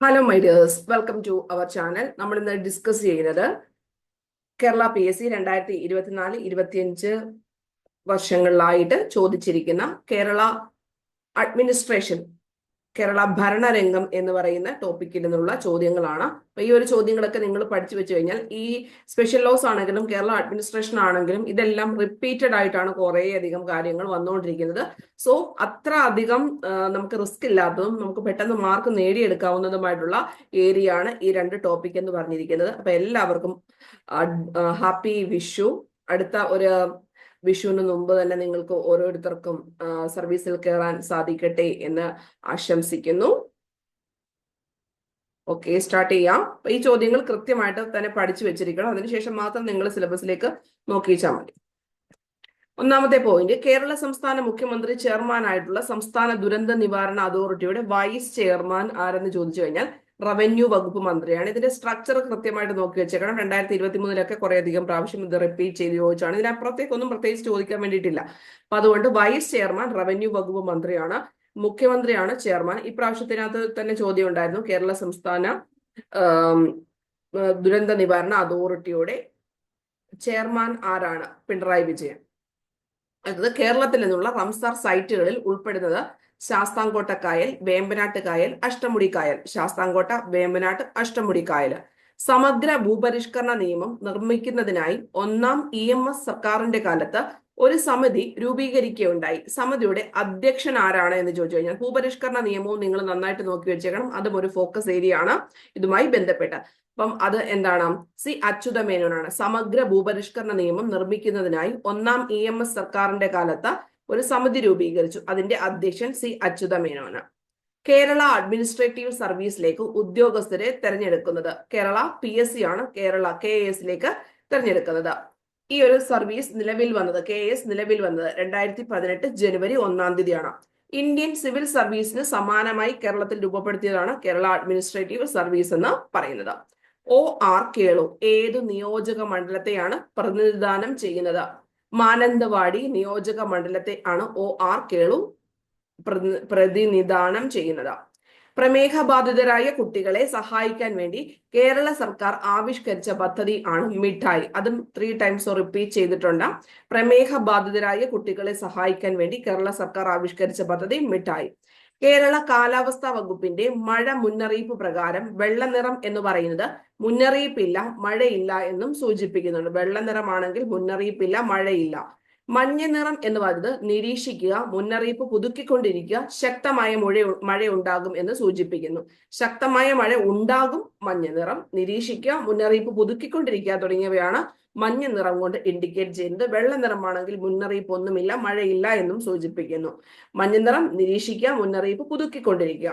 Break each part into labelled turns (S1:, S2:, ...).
S1: Hello my dears welcome to our channel നമ്മൾ ഇന്ന് discuss ചെയ്യുന്നത് കേരള പി എസ് സി രണ്ടായിരത്തി ഇരുപത്തിനാല് ഇരുപത്തിയഞ്ച് വർഷങ്ങളിലായിട്ട് ചോദിച്ചിരിക്കുന്ന കേരള അഡ്മിനിസ്ട്രേഷൻ കേരള ഭരണരംഗം എന്ന് പറയുന്ന ടോപ്പിക്കിൽ നിന്നുള്ള ചോദ്യങ്ങളാണ്. അപ്പൊ ഈ ഒരു ചോദ്യങ്ങളൊക്കെ നിങ്ങൾ പഠിച്ചു വെച്ച് കഴിഞ്ഞാൽ ഈ സ്പെഷ്യൽ ലോസ് ആണെങ്കിലും കേരള അഡ്മിനിസ്ട്രേഷൻ ആണെങ്കിലും ഇതെല്ലാം റിപ്പീറ്റഡ് ആയിട്ടാണ് കുറേ അധികം കാര്യങ്ങൾ വന്നുകൊണ്ടിരിക്കുന്നത്. സോ അത്ര അധികം നമുക്ക് റിസ്ക് ഇല്ലാത്തതും നമുക്ക് പെട്ടെന്ന് മാർക്ക് നേടിയെടുക്കാവുന്നതുമായിട്ടുള്ള ഏരിയ ആണ് ഈ രണ്ട് ടോപ്പിക് എന്ന് പറഞ്ഞിരിക്കുന്നത്. അപ്പൊ എല്ലാവർക്കും ഹാപ്പി വിഷു. അടുത്ത ഒരു വിഷുവിന് മുമ്പ് തന്നെ നിങ്ങൾക്ക് ഓരോരുത്തർക്കും സർവീസിൽ കയറാൻ സാധിക്കട്ടെ എന്ന് ആശംസിക്കുന്നു. ഓക്കെ സ്റ്റാർട്ട് ചെയ്യാം. അപ്പൊ ഈ ചോദ്യങ്ങൾ കൃത്യമായിട്ട് തന്നെ പഠിച്ചു വെച്ചിരിക്കണം. അതിനുശേഷം മാത്രം നിങ്ങൾ സിലബസിലേക്ക് നോക്കിച്ചാൽ മതി. ഒന്നാമത്തെ പോയിന്റ് കേരള സംസ്ഥാന മുഖ്യമന്ത്രി ചെയർമാൻ ആയിട്ടുള്ള സംസ്ഥാന ദുരന്ത നിവാരണ അതോറിറ്റിയുടെ വൈസ് ചെയർമാൻ ആരെന്ന് ചോദിച്ചു കഴിഞ്ഞാൽ റവന്യൂ വകുപ്പ് മന്ത്രിയാണ്. ഇതിന്റെ സ്ട്രക്ചർ കൃത്യമായിട്ട് നോക്കി വെച്ചേക്കണം. രണ്ടായിരത്തി ഇരുപത്തി മൂന്നിലൊക്കെ കുറെ അധികം പ്രാവശ്യം ഇത് റിപ്പീറ്റ് ചെയ്ത് ചോദിച്ചാണ്. ഇതിനപ്പുറത്തേക്കൊന്നും പ്രത്യേകിച്ച് ചോദിക്കാൻ വേണ്ടിയിട്ടില്ല. അപ്പൊ അതുകൊണ്ട് വൈസ് ചെയർമാൻ റവന്യൂ വകുപ്പ് മന്ത്രിയാണ് മുഖ്യമന്ത്രിയാണ് ചെയർമാൻ ഇപ്രാവശ്യത്തിനകത്ത് തന്നെ ചോദ്യം ഉണ്ടായിരുന്നു. കേരള സംസ്ഥാന ദുരന്ത നിവാരണ അതോറിറ്റിയുടെ ചെയർമാൻ ആരാണ്? പിണറായി വിജയൻ. അതായത് കേരളത്തിൽ നിന്നുള്ള റംസാർ സൈറ്റുകളിൽ ഉൾപ്പെടുന്നത് ശാസ്താംകോട്ട കായൽ വേമ്പനാട്ട് കായൽ അഷ്ടമുടി കായൽ ശാസ്താംകോട്ട വേമ്പനാട്ട് അഷ്ടമുടി കായൽ സമഗ്ര ഭൂപരിഷ്കരണ നിയമം നിർമ്മിക്കുന്നതിനായി ഒന്നാം ഇ എം എസ് സർക്കാരിന്റെ കാലത്ത് ഒരു സമിതി രൂപീകരിക്കുകയുണ്ടായി. സമിതിയുടെ അധ്യക്ഷൻ ആരാണ് എന്ന് ചോദിച്ചു കഴിഞ്ഞാൽ ഭൂപരിഷ്കരണ നിയമവും നിങ്ങൾ നന്നായിട്ട് നോക്കി വെച്ചേക്കണം. അതും ഒരു ഫോക്കസ് ഏരിയ ആണ്. ഇതുമായി ബന്ധപ്പെട്ട്. അപ്പം അത് എന്താണ്? സി അച്യുത മേനോനാണ് സമഗ്ര ഭൂപരിഷ്കരണ നിയമം നിർമ്മിക്കുന്നതിനായി ഒന്നാം ഇ എം എസ് സർക്കാരിന്റെ കാലത്ത് ഒരു സമിതി രൂപീകരിച്ചു. അതിന്റെ അധ്യക്ഷൻ സി അച്യുത മേനോന കേരള അഡ്മിനിസ്ട്രേറ്റീവ് സർവീസിലേക്ക് ഉദ്യോഗസ്ഥരെ തെരഞ്ഞെടുക്കുന്നത്. കേരള പി എസ് സി ആണ്. കേരള കെ എസിലേക്ക് തെരഞ്ഞെടുക്കുന്നത്. ഈ ഒരു സർവീസ് നിലവിൽ വന്നത് കെ എസ് നിലവിൽ വന്നത് രണ്ടായിരത്തി പതിനെട്ട് ജനുവരി ഒന്നാം തീയതിയാണ്. ഇന്ത്യൻ സിവിൽ സർവീസിന് സമാനമായി കേരളത്തിൽ രൂപപ്പെടുത്തിയതാണ് കേരള അഡ്മിനിസ്ട്രേറ്റീവ് സർവീസ് എന്ന് പറയുന്നത്. ഒ ആർ കേളു ഏത് നിയോജക മണ്ഡലത്തെയാണ് പ്രതിനിധാനം ചെയ്യുന്നത്? മാനന്തവാടി നിയോജക മണ്ഡലത്തെ ആണ് ഒ ആർ കേളു പ്രതിനിധാനം ചെയ്യുന്നത്. പ്രമേഹ ബാധിതരായ കുട്ടികളെ സഹായിക്കാൻ വേണ്ടി കേരള സർക്കാർ ആവിഷ്കരിച്ച പദ്ധതി ആണ് മിഠായി. അതും ത്രീ ടൈംസ് റിപ്പീറ്റ് ചെയ്തിട്ടുണ്ട്. പ്രമേഹ ബാധിതരായ കുട്ടികളെ സഹായിക്കാൻ വേണ്ടി കേരള സർക്കാർ ആവിഷ്കരിച്ച പദ്ധതി മിഠായി. കേരള കാലാവസ്ഥാ വകുപ്പിന്റെ മഴ മുന്നറിയിപ്പ് പ്രകാരം വെള്ളനിറം എന്ന് പറയുന്നത് മുന്നറിയിപ്പില്ല മഴയില്ല എന്നും സൂചിപ്പിക്കുന്നുണ്ട്. വെള്ളനിറമാണെങ്കിൽ മുന്നറിയിപ്പില്ല മഴയില്ല. മഞ്ഞ നിറം എന്ന് പറയുന്നത് നിരീക്ഷിക്കുക മുന്നറിയിപ്പ് പുതുക്കിക്കൊണ്ടിരിക്കുക ശക്തമായ മഴ മഴ ഉണ്ടാകും എന്ന് സൂചിപ്പിക്കുന്നു. ശക്തമായ മഴ ഉണ്ടാകും മഞ്ഞ നിറം. നിരീക്ഷിക്കുക മുന്നറിയിപ്പ് പുതുക്കിക്കൊണ്ടിരിക്കുക തുടങ്ങിയവയാണ് മഞ്ഞ നിറം കൊണ്ട് ഇൻഡിക്കേറ്റ് ചെയ്യുന്നത്. വെള്ള നിറമാണെങ്കിൽ മുന്നറിയിപ്പ് ഒന്നുമില്ല മഴയില്ല എന്നും സൂചിപ്പിക്കുന്നു. മഞ്ഞ നിറം നിരീക്ഷിക്കുക മുന്നറിയിപ്പ് പുതുക്കിക്കൊണ്ടിരിക്കുക.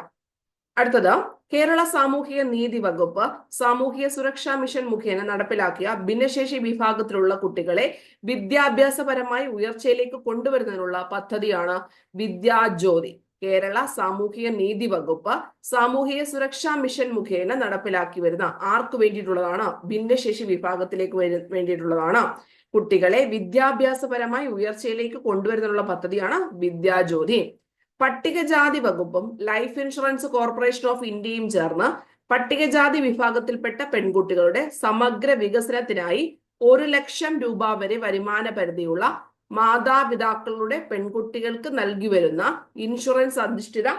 S1: അടുത്തത് കേരള സാമൂഹിക നീതി വകുപ്പ് സാമൂഹിക സുരക്ഷാ മിഷൻ മുഖേന നടപ്പിലാക്കിയ ഭിന്നശേഷി വിഭാഗത്തിലുള്ള കുട്ടികളെ വിദ്യാഭ്യാസപരമായി ഉയർച്ചയിലേക്ക് കൊണ്ടുവരുന്നതിനുള്ള പദ്ധതിയാണ് വിദ്യാജ്യോതി കേരള സാമൂഹിക നീതി വകുപ്പ് സാമൂഹിക സുരക്ഷാ മിഷൻ മുഖേന നടപ്പിലാക്കി വരുന്ന ആർക്ക് വേണ്ടിയിട്ടുള്ളതാണ്? ഭിന്നശേഷി വിഭാഗത്തിലേക്ക് വേണ്ടിയിട്ടുള്ളതാണ്. കുട്ടികളെ വിദ്യാഭ്യാസപരമായി ഉയർച്ചയിലേക്ക് കൊണ്ടുവരുന്നതിനുള്ള പദ്ധതിയാണ് വിദ്യാജ്യോതി പട്ടികജാതി വകുപ്പും ലൈഫ് ഇൻഷുറൻസ് കോർപ്പറേഷൻ ഓഫ് ഇന്ത്യയും ചേർന്ന് പട്ടികജാതി വിഭാഗത്തിൽപ്പെട്ട പെൺകുട്ടികളുടെ സമഗ്ര വികസനത്തിനായി ഒരു ലക്ഷം രൂപ വരെ വരുമാന പരിധിയുള്ള മാതാപിതാക്കളുടെ പെൺകുട്ടികൾക്ക് നൽകി വരുന്ന ഇൻഷുറൻസ് അധിഷ്ഠിത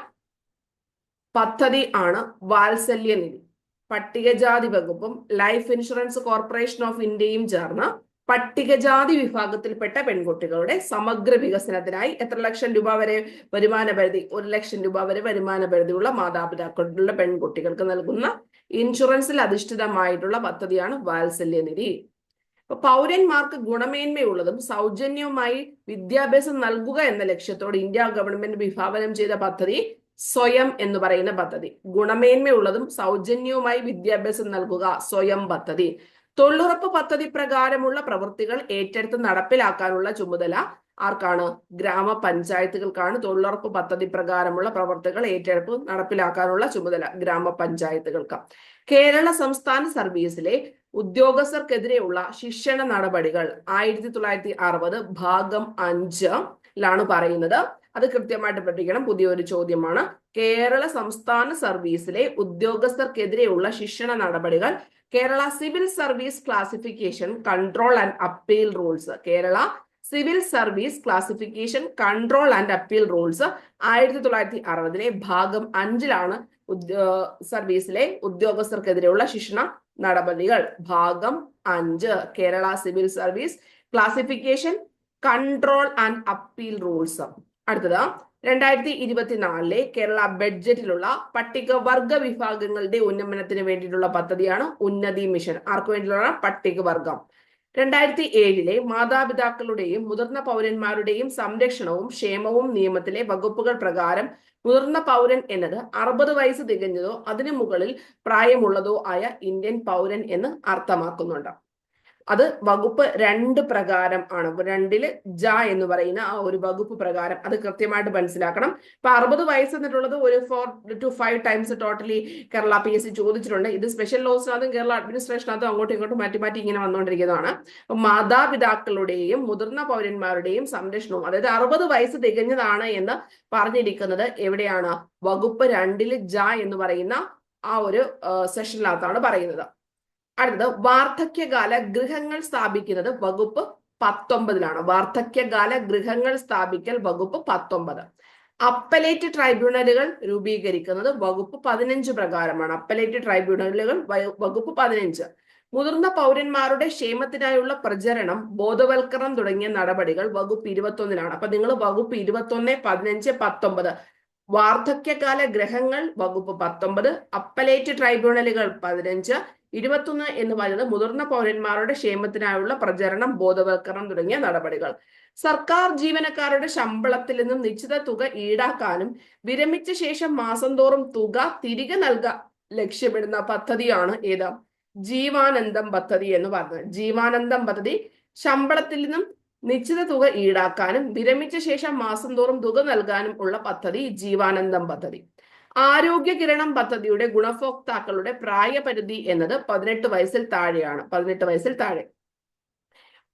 S1: പദ്ധതി ആണ് വാത്സല്യ നിധി. പട്ടികജാതി വകുപ്പും ലൈഫ് ഇൻഷുറൻസ് കോർപ്പറേഷൻ ഓഫ് ഇന്ത്യയും ചേർന്ന് പട്ടികജാതി വിഭാഗത്തിൽപ്പെട്ട പെൺകുട്ടികളുടെ സമഗ്ര വികസനത്തിനായി എത്ര ലക്ഷം രൂപ വരെ വരുമാന പരിധി? ഒരു ലക്ഷം രൂപ വരെ വരുമാന പരിധിയുള്ള മാതാപിതാക്കളുടെ പെൺകുട്ടികൾക്ക് നൽകുന്ന ഇൻഷുറൻസിൽ അധിഷ്ഠിതമായിട്ടുള്ള പദ്ധതിയാണ് വാത്സല്യ നിധി. പൗരന്മാർക്ക് ഗുണമേന്മയുള്ളതും സൗജന്യവുമായി വിദ്യാഭ്യാസം നൽകുക എന്ന ലക്ഷ്യത്തോടെ ഇന്ത്യ ഗവൺമെന്റ് വിഭാവനം ചെയ്ത പദ്ധതി സ്വയം എന്ന് പറയുന്ന പദ്ധതി. ഗുണമേന്മയുള്ളതും സൗജന്യവുമായി വിദ്യാഭ്യാസം നൽകുക സ്വയം പദ്ധതി. തൊഴിലുറപ്പ് പദ്ധതി പ്രകാരമുള്ള പ്രവൃത്തികൾ ഏറ്റെടുത്ത് നടപ്പിലാക്കാനുള്ള ചുമതല ആർക്കാണ്? ഗ്രാമപഞ്ചായത്തുകൾക്കാണ് തൊഴിലുറപ്പ് പദ്ധതി പ്രകാരമുള്ള പ്രവർത്തികൾ ഏറ്റെടുപ്പ് നടപ്പിലാക്കാനുള്ള ചുമതല ഗ്രാമപഞ്ചായത്തുകൾക്ക്. കേരള സംസ്ഥാന സർവീസിലെ ഉദ്യോഗസ്ഥർക്കെതിരെയുള്ള ശിക്ഷണ നടപടികൾ ആയിരത്തി തൊള്ളായിരത്തി അറുപത് ഭാഗം അഞ്ച് ലാണ് പറയുന്നത്. അത് കൃത്യമായിട്ട് പഠിക്കണം പുതിയൊരു ചോദ്യമാണ്. കേരള സംസ്ഥാന സർവീസിലെ ഉദ്യോഗസ്ഥർക്കെതിരെയുള്ള ശിക്ഷണ നടപടികൾ. Kerala civil service classification control and appeal rules. Kerala civil service classification control and appeal rules ആയിരത്തി തൊള്ളായിരത്തി അറുപതിലെ ഭാഗം അഞ്ചിലാണ് സർവീസിലെ ഉദ്യോഗസ്ഥർക്കെതിരെയുള്ള ശിക്ഷണ നടപടികൾ. ഭാഗം അഞ്ച് Kerala civil service classification control and appeal rules. അടുത്തത് രണ്ടായിരത്തി ഇരുപത്തിനാലിലെ കേരള ബഡ്ജറ്റിലുള്ള പട്ടിക പട്ടികവർഗ വിഭാഗങ്ങളുടെ ഉന്നമനത്തിന് വേണ്ടിയിട്ടുള്ള പദ്ധതിയാണ് ഉന്നതി മിഷൻ. ആർക്കു വേണ്ടിയിട്ടുള്ള പട്ടികവർഗം രണ്ടായിരത്തി ഏഴിലെ മാതാപിതാക്കളുടെയും മുതിർന്ന പൗരന്മാരുടെയും സംരക്ഷണവും ക്ഷേമവും നിയമത്തിലെ വകുപ്പുകൾ പ്രകാരം മുതിർന്ന പൗരൻ എന്നത് അറുപത് വയസ്സ് തികഞ്ഞതോ അതിനു മുകളിൽ പ്രായമുള്ളതോ ആയ ഇന്ത്യൻ പൗരൻ എന്ന് അർത്ഥമാക്കുന്നുണ്ട്. അത് വകുപ്പ് രണ്ട് പ്രകാരം ആണ്. രണ്ടിൽ ജ എന്ന് പറയുന്ന ആ ഒരു വകുപ്പ് പ്രകാരം അത് കൃത്യമായിട്ട് മനസ്സിലാക്കണം. ഇപ്പൊ അറുപത് വയസ്സ് എന്നിട്ടുള്ളത് ഒരു four two five times totally Kerala P S C ചോദിച്ചിട്ടുണ്ട്. ഇത് സ്പെഷ്യൽ ലോസിനകത്തും കേരള അഡ്മിനിസ്ട്രേഷനകത്തും അങ്ങോട്ടും ഇങ്ങോട്ടും മാറ്റി മാറ്റി ഇങ്ങനെ വന്നുകൊണ്ടിരിക്കുന്നതാണ്. അപ്പൊ മാതാപിതാക്കളുടെയും മുതിർന്ന പൗരന്മാരുടെയും സംരക്ഷണവും അതായത് അറുപത് വയസ്സ് തികഞ്ഞതാണ് എന്ന് പറഞ്ഞിരിക്കുന്നത് എവിടെയാണ്? വകുപ്പ് രണ്ടിൽ ജ എന്ന് പറയുന്ന ആ ഒരു സെഷനിനകത്താണ് പറയുന്നത്. അടുത്തത് വാർദ്ധക്യകാല ഗൃഹങ്ങൾ സ്ഥാപിക്കുന്നത് വകുപ്പ് പത്തൊമ്പതിലാണ്. വാർദ്ധക്യകാല ഗൃഹങ്ങൾ സ്ഥാപിക്കൽ വകുപ്പ് പത്തൊമ്പത്. അപ്പലേറ്റ് ട്രൈബ്യൂണലുകൾ രൂപീകരിക്കുന്നത് വകുപ്പ് പതിനഞ്ച് പ്രകാരമാണ്. അപ്പലേറ്റ് ട്രൈബ്യൂണലുകൾ വകുപ്പ് പതിനഞ്ച്. മുതിർന്ന പൗരന്മാരുടെ ക്ഷേമത്തിനായുള്ള പ്രചരണം ബോധവൽക്കരണം തുടങ്ങിയ നടപടികൾ വകുപ്പ് ഇരുപത്തൊന്നിലാണ്. അപ്പൊ നിങ്ങൾ വകുപ്പ് ഇരുപത്തൊന്ന് പതിനഞ്ച് പത്തൊമ്പത്. വാർദ്ധക്യകാല ഗ്രഹങ്ങൾ വകുപ്പ് പത്തൊമ്പത്. അപ്പലേറ്റ് ട്രൈബ്യൂണലുകൾ പതിനഞ്ച്. ഇരുപത്തൊന്ന് എന്ന് പറയുന്നത് മുതിർന്ന പൗരന്മാരുടെ ക്ഷേമത്തിനായുള്ള പ്രചരണം ബോധവൽക്കരണം തുടങ്ങിയ നടപടികൾ. സർക്കാർ ജീവനക്കാരുടെ ശമ്പളത്തിൽ നിന്നും നിശ്ചിത തുക ഈടാക്കാനും വിരമിച്ച ശേഷം മാസം തോറും തുക തിരികെ നൽകാൻ ലക്ഷ്യമിടുന്ന പദ്ധതിയാണ് ഏത് ജീവാനന്ദം പദ്ധതി എന്ന് പറഞ്ഞത്. ജീവാനന്ദം പദ്ധതി ശമ്പളത്തിൽ നിന്നും നിശ്ചിത തുക ഈടാക്കാനും വിരമിച്ച ശേഷം മാസം തോറും തുക നൽകാനും ഉള്ള പദ്ധതി ജീവാനന്ദം പദ്ധതി. ആരോഗ്യ കിരണം പദ്ധതിയുടെ ഗുണഭോക്താക്കളുടെ പ്രായപരിധി എന്നത് പതിനെട്ട് വയസ്സിൽ താഴെയാണ് പതിനെട്ട് വയസ്സിൽ താഴെ.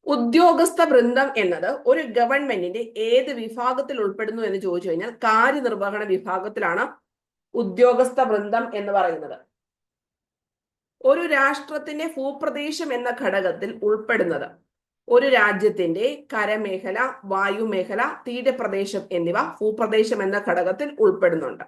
S1: ഉദ്യോഗസ്ഥ വൃന്ദം എന്നത് ഒരു ഗവൺമെന്റിന്റെ ഏത് വിഭാഗത്തിൽ ഉൾപ്പെടുന്നു എന്ന് ചോദിച്ചു കഴിഞ്ഞാൽ കാര്യനിർവഹണ വിഭാഗത്തിലാണ് ഉദ്യോഗസ്ഥ വൃന്ദം എന്ന് പറയുന്നത്. ഒരു രാഷ്ട്രത്തിന്റെ ഭൂപ്രദേശം എന്ന ഘടകത്തിൽ ഉൾപ്പെടുന്നത് ഒരു രാജ്യത്തിന്റെ കരമേഖല വായുമേഖല തീരപ്രദേശം എന്നിവ ഭൂപ്രദേശം എന്ന ഘടകത്തിൽ ഉൾപ്പെടുന്നുണ്ട്.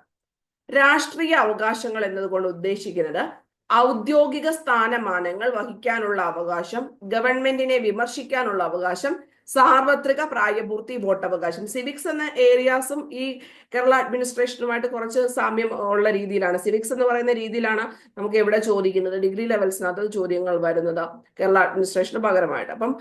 S1: രാഷ്ട്രീയ അവകാശങ്ങൾ എന്നതുകൊണ്ട് ഉദ്ദേശിക്കുന്നത് ഔദ്യോഗിക സ്ഥാനമാനങ്ങൾ വഹിക്കാനുള്ള അവകാശം ഗവൺമെന്റിനെ വിമർശിക്കാനുള്ള അവകാശം സാർവത്രിക പ്രായപൂർത്തി വോട്ടവകാശം. സിവിക്സ് എന്ന ഏരിയാസും ഈ കേരള അഡ്മിനിസ്ട്രേഷനുമായിട്ട് കുറച്ച് സാമ്യം ഉള്ള രീതിയിലാണ്. സിവിക്സ് എന്ന് പറയുന്ന രീതിയിലാണ് നമുക്ക് എവിടെ ചോദിക്കുന്നത്? ഡിഗ്രി ലെവൽസിനകത്ത് ചോദ്യങ്ങൾ വരുന്നത് കേരള അഡ്മിനിസ്ട്രേഷന് പകരമായിട്ട്. അപ്പം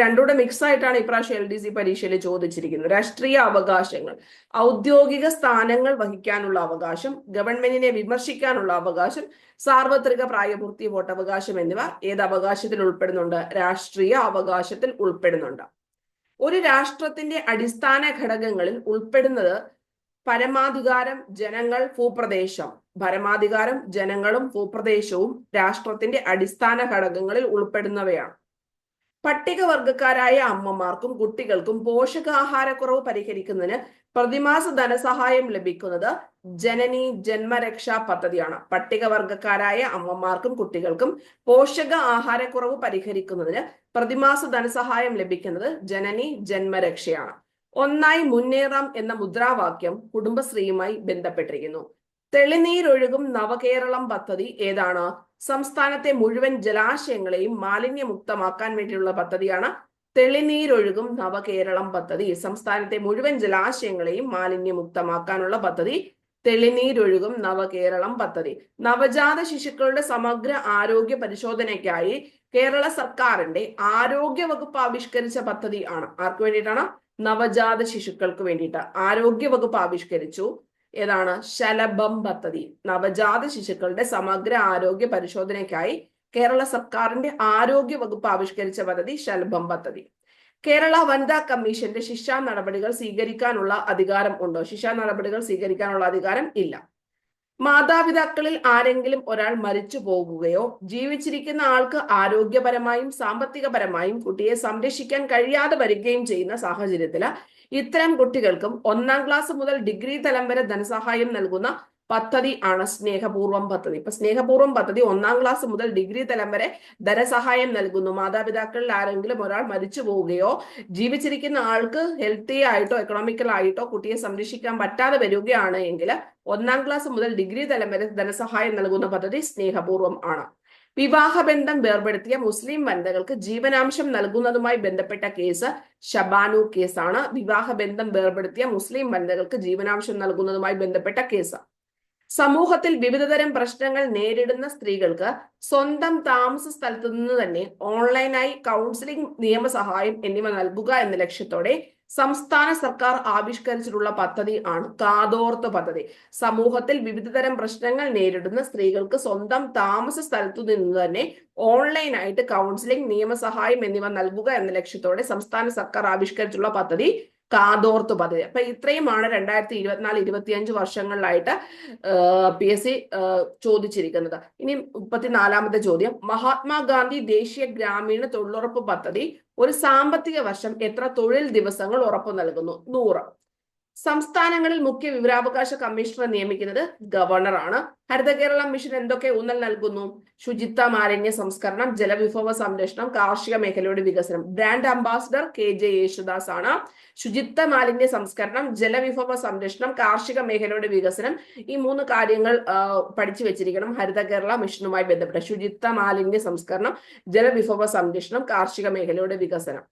S1: രണ്ടുകൂടെ മിക്സ് ആയിട്ടാണ് ഇപ്രാവശ്യം എൽ ഡി സി പരീക്ഷയിൽ ചോദിച്ചിരിക്കുന്നത്. രാഷ്ട്രീയ അവകാശങ്ങൾ ഔദ്യോഗിക സ്ഥാനങ്ങൾ വഹിക്കാനുള്ള അവകാശം ഗവൺമെന്റിനെ വിമർശിക്കാനുള്ള അവകാശം സാർവത്രിക പ്രായപൂർത്തി വോട്ടവകാശം എന്നിവ ഏത് അവകാശത്തിൽ ഉൾപ്പെടുന്നുണ്ട്? രാഷ്ട്രീയ അവകാശത്തിൽ ഉൾപ്പെടുന്നുണ്ട്. ഒരു രാഷ്ട്രത്തിന്റെ അടിസ്ഥാന ഘടകങ്ങളിൽ ഉൾപ്പെടുന്നത് പരമാധികാരം ജനങ്ങൾ ഭൂപ്രദേശം. പരമാധികാരം ജനങ്ങളും ഭൂപ്രദേശവും രാഷ്ട്രത്തിന്റെ അടിസ്ഥാന ഘടകങ്ങളിൽ ഉൾപ്പെടുന്നവയാണ്. പട്ടികവർഗക്കാരായ അമ്മമാർക്കും കുട്ടികൾക്കും പോഷകാഹാരക്കുറവ് പരിഹരിക്കുന്നതിന് പ്രതിമാസ ധനസഹായം ലഭിക്കുന്നത് ജനനി ജന്മരക്ഷാ പദ്ധതിയാണ്. പട്ടികവർഗക്കാരായ അമ്മമാർക്കും കുട്ടികൾക്കും പോഷക ആഹാരക്കുറവ് പരിഹരിക്കുന്നതിന് പ്രതിമാസ ധനസഹായം ലഭിക്കുന്നത് ജനനി ജന്മരക്ഷയാണ്. ഒന്നായി മുന്നേറാം എന്ന മുദ്രാവാക്യം കുടുംബശ്രീയുമായി ബന്ധപ്പെട്ടിരിക്കുന്നു. തെളിനീരൊഴുകും നവകേരളം പദ്ധതി ഏതാണ്? സംസ്ഥാനത്തെ മുഴുവൻ ജലാശയങ്ങളെയും മാലിന്യമുക്തമാക്കാൻ വേണ്ടിയുള്ള പദ്ധതിയാണ് തെളിനീരൊഴുകും നവകേരളം പദ്ധതി. സംസ്ഥാനത്തെ മുഴുവൻ ജലാശയങ്ങളെയും മാലിന്യമുക്തമാക്കാനുള്ള പദ്ധതി തെളിനീരൊഴുകും നവകേരളം പദ്ധതി. നവജാത ശിശുക്കളുടെ സമഗ്ര ആരോഗ്യ പരിശോധനയ്ക്കായി കേരള സർക്കാരിന്റെ ആരോഗ്യ വകുപ്പ് ആവിഷ്കരിച്ച പദ്ധതി ആണ്. ആർക്ക് വേണ്ടിയിട്ടാണ്? നവജാത ശിശുക്കൾക്ക് വേണ്ടിയിട്ട്. ആരോഗ്യ വകുപ്പ് ആവിഷ്കരിച്ചു. ഏതാണ്? ശലഭം പദ്ധതി. നവജാത ശിശുക്കളുടെ സമഗ്ര ആരോഗ്യ പരിശോധനയ്ക്കായി കേരള സർക്കാരിന്റെ ആരോഗ്യ വകുപ്പ് ആവിഷ്കരിച്ച പദ്ധതി ശലഭം പദ്ധതി. കേരള വനിതാ കമ്മീഷന്റെ ശിക്ഷാ നടപടികൾ സ്വീകരിക്കാനുള്ള അധികാരം ഉണ്ടോ? ശിക്ഷാ നടപടികൾ സ്വീകരിക്കാനുള്ള അധികാരം ഇല്ല. മാതാപിതാക്കളിൽ ആരെങ്കിലും ഒരാൾ മരിച്ചു പോകുകയോ ജീവിച്ചിരിക്കുന്ന ആൾക്ക് ആരോഗ്യപരമായും സാമ്പത്തികപരമായും കുട്ടിയെ സംരക്ഷിക്കാൻ കഴിയാതെ വരികയും ചെയ്യുന്ന സാഹചര്യത്തിൽ ഇത്തരം കുട്ടികൾക്കും ഒന്നാം ക്ലാസ് മുതൽ ഡിഗ്രി തലം വരെ ധനസഹായം നൽകുന്ന പദ്ധതി ആണ് സ്നേഹപൂർവം പദ്ധതി. ഇപ്പൊ സ്നേഹപൂർവം പദ്ധതി ഒന്നാം ക്ലാസ് മുതൽ ഡിഗ്രി തലം വരെ ധനസഹായം നൽകുന്നു. മാതാപിതാക്കളിൽ ആരെങ്കിലും ഒരാൾ മരിച്ചു പോവുകയോ ജീവിച്ചിരിക്കുന്ന ആൾക്ക് ഹെൽത്തി ആയിട്ടോ എക്കണോമിക്കൽ ആയിട്ടോ കുട്ടിയെ സംരക്ഷിക്കാൻ പറ്റാതെ വരികയാണ് എങ്കിൽ ഒന്നാം ക്ലാസ് മുതൽ ഡിഗ്രി തലം വരെ ധനസഹായം നൽകുന്ന പദ്ധതി സ്നേഹപൂർവം ആണ്. വിവാഹബന്ധം വേർപെടുത്തിയ മുസ്ലിം വനിതകൾക്ക് ജീവനാംശം നൽകുന്നതുമായി ബന്ധപ്പെട്ട കേസ് ഷബാനു കേസാണ്. വിവാഹബന്ധം വേർപെടുത്തിയ മുസ്ലിം വനിതകൾക്ക് ജീവനാംശം നൽകുന്നതുമായി ബന്ധപ്പെട്ട കേസ് സമൂഹത്തിൽ വിവിധതരം പ്രശ്നങ്ങൾ നേരിടുന്ന സ്ത്രീകൾക്ക് സ്വന്തം താമസ സ്ഥലത്തു നിന്ന് തന്നെ ഓൺലൈനായി കൗൺസിലിംഗ് നിയമസഹായം എന്നിവ നൽകുക എന്ന ലക്ഷ്യത്തോടെ സംസ്ഥാന സർക്കാർ ആവിഷ്കരിച്ചിട്ടുള്ള പദ്ധതി ആണ് കാതോർത്ത് പദ്ധതി. സമൂഹത്തിൽ വിവിധതരം പ്രശ്നങ്ങൾ നേരിടുന്ന സ്ത്രീകൾക്ക് സ്വന്തം താമസ സ്ഥലത്തു നിന്ന് തന്നെ ഓൺലൈനായിട്ട് കൗൺസിലിംഗ് നിയമസഹായം എന്നിവ നൽകുക എന്ന ലക്ഷ്യത്തോടെ സംസ്ഥാന സർക്കാർ ആവിഷ്കരിച്ചിട്ടുള്ള പദ്ധതി കാതോർത്ത് പദ്ധതി. അപ്പൊ ഇത്രയുമാണ് രണ്ടായിരത്തി ഇരുപത്തിനാല് ഇരുപത്തിയഞ്ച് വർഷങ്ങളിലായിട്ട് പി എസ് സി ചോദിച്ചിരിക്കുന്നത്. ഇനി മുപ്പത്തിനാലാമത്തെ ചോദ്യം. മഹാത്മാഗാന്ധി ദേശീയ ഗ്രാമീണ തൊഴിലുറപ്പ് പദ്ധതി ഒരു സാമ്പത്തിക വർഷം എത്ര തൊഴിൽ ദിവസങ്ങൾ ഉറപ്പു നൽകുന്നു? നൂറ്. സംസ്ഥാനങ്ങളിൽ മുഖ്യ വിവരാവകാശ കമ്മീഷണറെ നിയമിക്കുന്നത് ഗവർണറാണ്. ഹരിത കേരളം മിഷൻ എന്തൊക്കെ ഊന്നൽ നൽകുന്നു? ശുചിത്വ മാലിന്യ സംസ്കരണം ജലവിഭവ സംരക്ഷണം കാർഷിക മേഖലയുടെ വികസനം. Brand ambassador K J Yesudas ആണ്. ശുചിത്വ മാലിന്യ സംസ്കരണം ജലവിഭവ സംരക്ഷണം കാർഷിക മേഖലയുടെ വികസനം ഈ മൂന്ന് കാര്യങ്ങൾ പഠിച്ചു വെച്ചിരിക്കണം ഹരിത കേരള മിഷനുമായി ബന്ധപ്പെട്ട. ശുചിത്വ മാലിന്യ സംസ്കരണം ജലവിഭവ സംരക്ഷണം കാർഷിക മേഖലയുടെ വികസനം.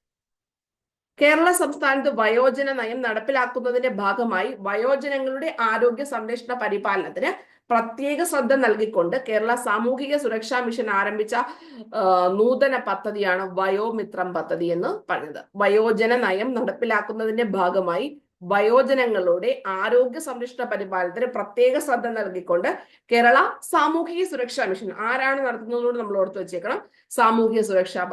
S1: കേരള സംസ്ഥാനത്ത് വയോജന നയം നടപ്പിലാക്കുന്നതിന്റെ ഭാഗമായി വയോജനങ്ങളുടെ ആരോഗ്യ സംരക്ഷണ പരിപാലനത്തിന് പ്രത്യേക ശ്രദ്ധ നൽകിക്കൊണ്ട് കേരള സാമൂഹിക സുരക്ഷാ മിഷൻ ആരംഭിച്ച നൂതന പദ്ധതിയാണ് വയോമിത്രം പദ്ധതി എന്ന് പറഞ്ഞത് വയോജന നയം നടപ്പിലാക്കുന്നതിന്റെ ഭാഗമായി വയോജനങ്ങളുടെ ആരോഗ്യ സംരക്ഷണ പരിപാലനത്തിന് പ്രത്യേക ശ്രദ്ധ നൽകിക്കൊണ്ട് കേരള സാമൂഹിക സുരക്ഷാ മിഷൻ ആരാണ് നടത്തുന്നതോട് നമ്മൾ ഓർത്തു വെച്ചേക്കണം. സാമൂഹിക സുരക്ഷാ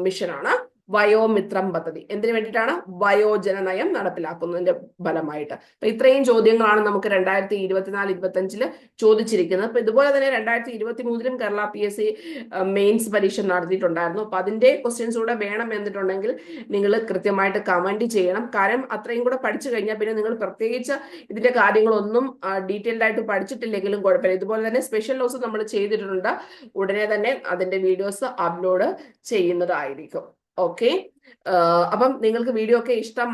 S1: മിഷനാണ്. വയോമിത്രം പദ്ധതി. എന്തിനു വേണ്ടിയിട്ടാണ്? വയോജന നയം നടപ്പിലാക്കുന്നതിന്റെ ഫലമായിട്ട്. അപ്പൊ ഇത്രയും ചോദ്യങ്ങളാണ് നമുക്ക് രണ്ടായിരത്തി ഇരുപത്തിനാല് ഇരുപത്തഞ്ചിൽ ചോദിച്ചിരിക്കുന്നത്. അപ്പൊ ഇതുപോലെ തന്നെ രണ്ടായിരത്തി ഇരുപത്തി മൂന്നിലും Kerala P S C mains പരീക്ഷ നടത്തിയിട്ടുണ്ടായിരുന്നു. അപ്പൊ അതിന്റെ ക്വസ്റ്റ്യൻസ് കൂടെ വേണം എന്നിട്ടുണ്ടെങ്കിൽ നിങ്ങൾ കൃത്യമായിട്ട് കമന്റ് ചെയ്യണം. കാരണം അത്രയും കൂടെ പഠിച്ചു കഴിഞ്ഞാൽ പിന്നെ നിങ്ങൾ പ്രത്യേകിച്ച് ഇതിന്റെ കാര്യങ്ങളൊന്നും ഡീറ്റെയിൽഡ് ആയിട്ട് പഠിച്ചിട്ടില്ലെങ്കിലും കുഴപ്പമില്ല. ഇതുപോലെ തന്നെ സ്പെഷ്യൽ ലോസ് നമ്മൾ ചെയ്തിട്ടുണ്ട്. ഉടനെ തന്നെ അതിന്റെ വീഡിയോസ് അപ്ലോഡ് ചെയ്യുന്നതായിരിക്കും. ഓക്കെ അപ്പം നിങ്ങൾക്ക് വീഡിയോ ഒക്കെ ഇഷ്ടം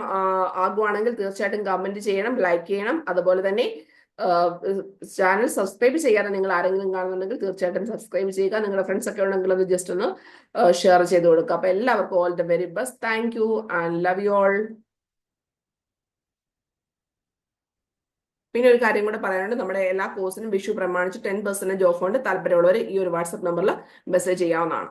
S1: ആകുവാണെങ്കിൽ തീർച്ചയായിട്ടും കമന്റ് ചെയ്യണം ലൈക്ക് ചെയ്യണം. അതുപോലെ തന്നെ ചാനൽ സബ്സ്ക്രൈബ് ചെയ്യാതെ നിങ്ങൾ ആരെങ്കിലും കാണുന്നുണ്ടെങ്കിൽ തീർച്ചയായിട്ടും സബ്സ്ക്രൈബ് ചെയ്യുക. നിങ്ങളുടെ ഫ്രണ്ട്സ് ഒക്കെ ഉണ്ടെങ്കിൽ അത് ജസ്റ്റ് ഒന്ന് ഷെയർ ചെയ്ത് കൊടുക്കുക. അപ്പൊ എല്ലാവർക്കും all the very best thank you and love you all പിന്നെ ഒരു കാര്യം കൂടെ പറയാനുണ്ട്. നമ്മുടെ എല്ലാ കോഴ്സിനും വിഷു പ്രമാണിച്ച് ടെൻ പെർസെന്റേജ് ഓഫ് ഉണ്ട് താല്പര്യമുള്ളവർ ഈ ഒരു വാട്സ്ആപ്പ് നമ്പറിൽ മെസ്സേജ് ചെയ്യാവുന്നതാണ്.